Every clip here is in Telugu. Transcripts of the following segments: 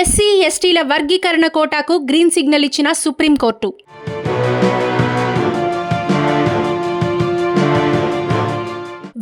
ఎస్సీ ఎస్టీల వర్గీకరణ కోటాకు గ్రీన్ సిగ్నల్ ఇచ్చిన సుప్రీంకోర్టు.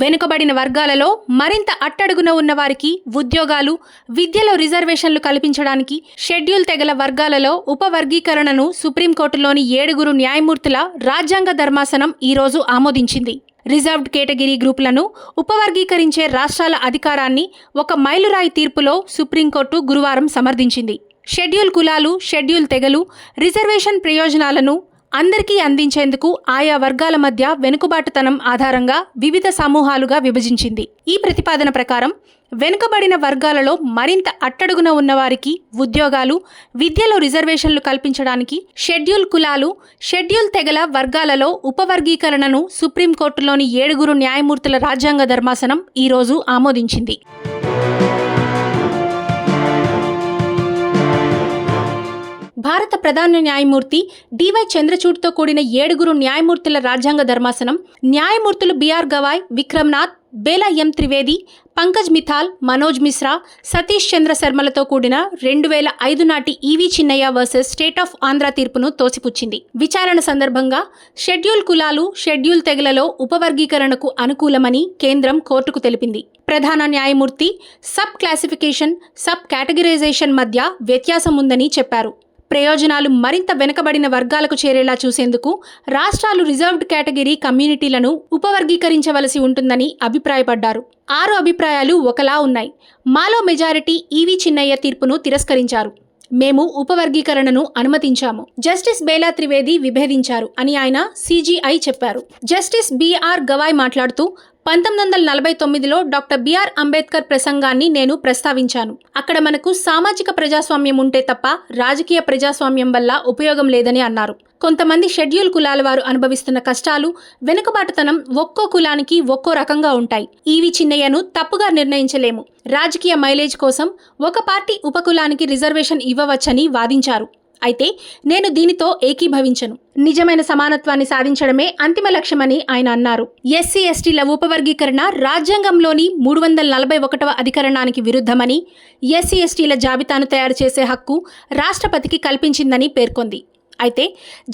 వెనుకబడిన వర్గాలలో మరింత అట్టడుగున ఉన్న వారికి ఉద్యోగాలు విద్యలో రిజర్వేషన్లు కల్పించడానికి షెడ్యూల్ తెగల వర్గాలలో ఉపవర్గీకరణను సుప్రీంకోర్టులోని ఏడుగురు న్యాయమూర్తుల రాజ్యాంగ ధర్మాసనం ఈరోజు ఆమోదించింది. రిజర్వ్డ్ కేటగిరీ గ్రూపులను ఉపవర్గీకరించే రాష్ట్రాల అధికారాన్ని ఒక మైలురాయి తీర్పులో సుప్రీంకోర్టు గురువారం సమర్థించింది. షెడ్యూల్ కులాలు షెడ్యూల్ తెగలు రిజర్వేషన్ ప్రయోజనాలను అందరికీ అందించేందుకు ఆయా వర్గాల మధ్య వెనుకబాటుతనం ఆధారంగా వివిధ సమూహాలుగా విభజించింది. ఈ ప్రతిపాదన ప్రకారం వెనుకబడిన వర్గాలలో మరింత అట్టడుగున ఉన్నవారికి ఉద్యోగాలు విద్యలో రిజర్వేషన్లు కల్పించడానికి షెడ్యూల్ కులాలు షెడ్యూల్ తెగల వర్గాలలో ఉపవర్గీకరణను సుప్రీంకోర్టులోని ఏడుగురు న్యాయమూర్తుల రాజ్యాంగ ధర్మాసనం ఈరోజు ఆమోదించింది. ప్రధాన న్యాయమూర్తి డివై చంద్రచూడ్తో కూడిన ఏడుగురు న్యాయమూర్తుల రాజ్యాంగ ధర్మాసనం న్యాయమూర్తులు బిఆర్ గవాయ్ విక్రమ్నాథ్ బేలా ఎం త్రివేది పంకజ్ మిథాల్ మనోజ్ మిశ్రా సతీష్ చంద్ర శర్మలతో కూడిన రెండు వేల ఐదు నాటి EV Chinnaiah versus state of Andhra తీర్పును తోసిపుచ్చింది. విచారణ సందర్భంగా షెడ్యూల్ కులాలు షెడ్యూల్ తెగలలో ఉపవర్గీకరణకు అనుకూలమని కేంద్రం కోర్టుకు తెలిపింది. ప్రధాన న్యాయమూర్తి సబ్ క్లాసిఫికేషన్ సబ్ కేటగిరైజేషన్ మధ్య వ్యత్యాసం ఉందని చెప్పారు. ప్రయోజనాలు మరింత వెనుకబడిన వర్గాలకు చేరేలా చూసేందుకు రాష్ట్రాలు రిజర్వ్డ్ కేటగిరీ కమ్యూనిటీలను ఉపవర్గీకరించవలసి ఉంటుందని అభిప్రాయపడ్డారు. ఆరు అభిప్రాయాలు ఒకలా ఉన్నాయి. మాలో మెజారిటీ ఈవీ చిన్నయ్య తీర్పును తిరస్కరించారు. మేము ఉపవర్గీకరణను అనుమతించాము. జస్టిస్ బేలా త్రివేది విభేదించారు అని ఆయన సీజీఐ చెప్పారు. జస్టిస్ బిఆర్ గవాయ్ మాట్లాడుతూ పంతొమ్మిది వందల నలభై తొమ్మిదిలో డాక్టర్ బిఆర్ అంబేద్కర్ ప్రసంగాన్ని నేను ప్రస్తావించాను. అక్కడ మనకు సామాజిక ప్రజాస్వామ్యం ఉంటే తప్ప రాజకీయ ప్రజాస్వామ్యం వల్ల ఉపయోగం లేదని అన్నారు. కొంతమంది షెడ్యూల్ కులాల వారు అనుభవిస్తున్న కష్టాలు వెనుకబాటుతనం ఒక్కో కులానికి ఒక్కో రకంగా ఉంటాయి. ఈవి చిన్నయ్యను తప్పుగా నిర్ణయించలేము. రాజకీయ మైలేజ్ కోసం ఒక పార్టీ ఉపకులానికి రిజర్వేషన్ ఇవ్వవచ్చని వాదించారు. అయితే నేను దీనితో ఏకీభవించను. నిజమైన సమానత్వాన్ని సాధించడమే అంతిమ లక్ష్యమని ఆయన అన్నారు. ఎస్సీ ఎస్టీల ఉపవర్గీకరణ రాజ్యాంగంలోని మూడు వందల నలభై ఒకటవ అధికరణానికి విరుద్ధమని ఎస్సీ ఎస్టీల జాబితాను తయారు చేసే హక్కు రాష్ట్రపతికి కల్పించిందని పేర్కొంది. అయితే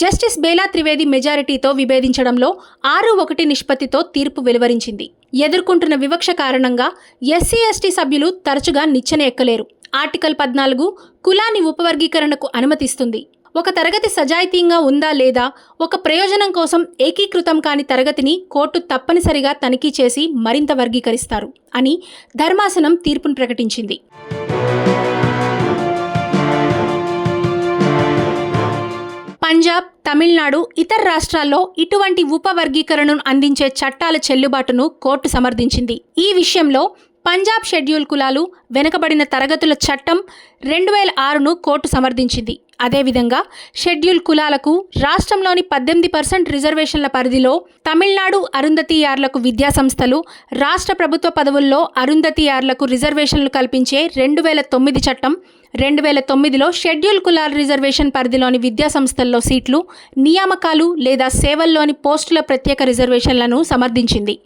జస్టిస్ బేలా త్రివేది మెజారిటీతో విభేదించడంలో ఆరు ఒకటి నిష్పత్తితో తీర్పు వెలువరించింది. ఎదుర్కొంటున్న వివక్ష కారణంగా ఎస్సీ ఎస్టీ సభ్యులు తరచుగా నిచ్చెన ఎక్కలేరు. ఆర్టికల్ పద్నాలుగు కులాన్ని ఉపవర్గీకరణకు అనుమతిస్తుంది. ఒక తరగతి సజాయితీంగా ఉందా లేదా? ఒక ప్రయోజనం కోసం ఏకీకృతం కాని తరగతిని కోర్టు తప్పనిసరిగా తనిఖీ చేసి మరింత వర్గీకరిస్తారు అని ధర్మాసనం తీర్పును ప్రకటించింది. పంజాబ్ తమిళనాడు ఇతర రాష్ట్రాల్లో ఇటువంటి ఉపవర్గీకరణను అందించే చట్టాల చెల్లుబాటును కోర్టు సమర్థించింది. ఈ విషయంలో పంజాబ్ షెడ్యూల్ కులాలు వెనుకబడిన తరగతుల చట్టం రెండు వేల ఆరును కోర్టు సమర్థించింది. అదేవిధంగా షెడ్యూల్ కులాలకు రాష్ట్రంలోని పద్దెనిమిది పర్సెంట్ రిజర్వేషన్ల పరిధిలో తమిళనాడు అరుంధతీయార్లకు విద్యాసంస్థలు రాష్ట్ర ప్రభుత్వ పదవుల్లో అరుంధతీయార్లకు రిజర్వేషన్లు కల్పించే రెండు వేల తొమ్మిది చట్టం రెండు వేల తొమ్మిదిలో షెడ్యూల్ కులాల రిజర్వేషన్ పరిధిలోని విద్యాసంస్థల్లో సీట్లు నియామకాలు లేదా సేవల్లోని పోస్టుల ప్రత్యేక రిజర్వేషన్లను సమర్థించింది.